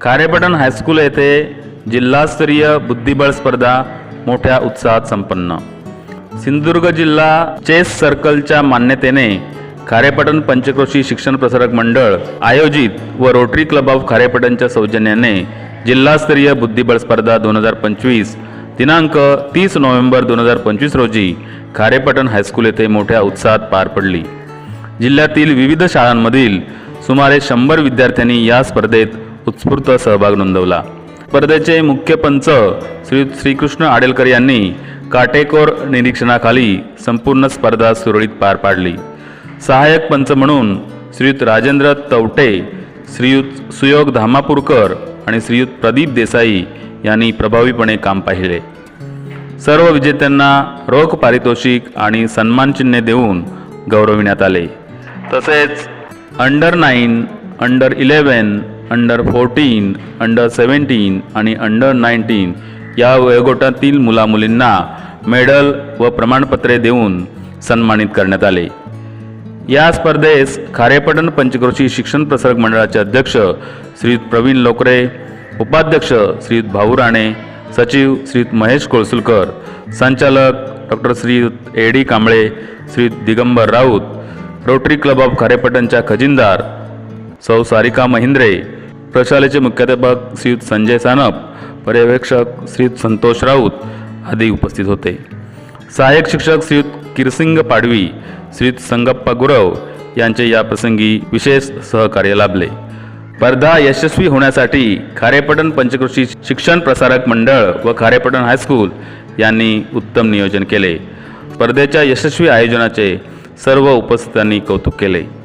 खारेपटण high school येथे जिल्हास्तरीय बुद्धिबळ स्पर्धा मोठ्या उत्साहात संपन्न. सिंधुदुर्ग जिल्हा चेस सर्कलच्या मान्यतेने खारेपटण पंचक्रोशी शिक्षण प्रसारक मंडळ आयोजित व रोटरी क्लब ऑफ खारेपटणच्या सौजन्याने जिल्हास्तरीय बुद्धिबळ स्पर्धा दोन हजार पंचवीस दिनांक तीस नोव्हेंबर दोन हजार पंचवीस रोजी खारेपटण हायस्कूल येथे मोठ्या उत्साहात पार पडली. जिल्ह्यातील विविध शाळांमधील सुमारे शंभर विद्यार्थ्यांनी या स्पर्धेत उत्स्फूर्त सहभाग नोंदवला. स्पर्धेचे मुख्य पंच श्री श्रीकृष्ण आडेलकर यांनी काटेकोर निरीक्षणाखाली संपूर्ण स्पर्धा सुरळीत पार पाडली. सहाय्यक पंच म्हणून श्रीयुत राजेंद्र तवटे श्रीयुत सुयोग धामापूरकर आणि श्रीयुत प्रदीप देसाई यांनी प्रभावीपणे काम पाहिले. सर्व विजेत्यांना रोख पारितोषिक आणि सन्मानचिन्हे देऊन गौरविण्यात आले. तसेच under nine under eleven under fourteen under seventeen आणि अंडर नाईन्टीन या वयोगटातील मुलामुलींना मेडल व प्रमाणपत्रे देऊन सन्मानित करण्यात आले. या स्पर्धेस खारेपटण पंचक्रोशी शिक्षण प्रसारक मंडळाचे अध्यक्ष श्रीयुत प्रवीण लोकरे उपाध्यक्ष श्रीयुत भाऊ राणे सचिव श्रीयुत महेश कोळसुलकर संचालक doctor Shriyut A D Kamble Shriyut Digambar Raut rotary club of खारेपटणच्या खजिनदार सौ सारिका महिंद्रे प्रशालेचे मुख्याध्यापक श्रीयुत संजय सानप पर्यवेक्षक श्रीयुत संतोष राऊत आदी उपस्थित होते. सहाय्यक शिक्षक श्रीयुत किरसिंग पाडवी श्रीयुत संगप्पा गुरव यांचे या प्रसंगी विशेष सहकार्य लाभले. स्पर्धा यशस्वी होण्यासाठी खारेपटण पंचकृषी शिक्षण प्रसारक मंडळ व खारेपटण हायस्कूल यांनी उत्तम नियोजन केले. स्पर्धेच्या यशस्वी आयोजनाचे सर्व उपस्थितांनी कौतुक केले.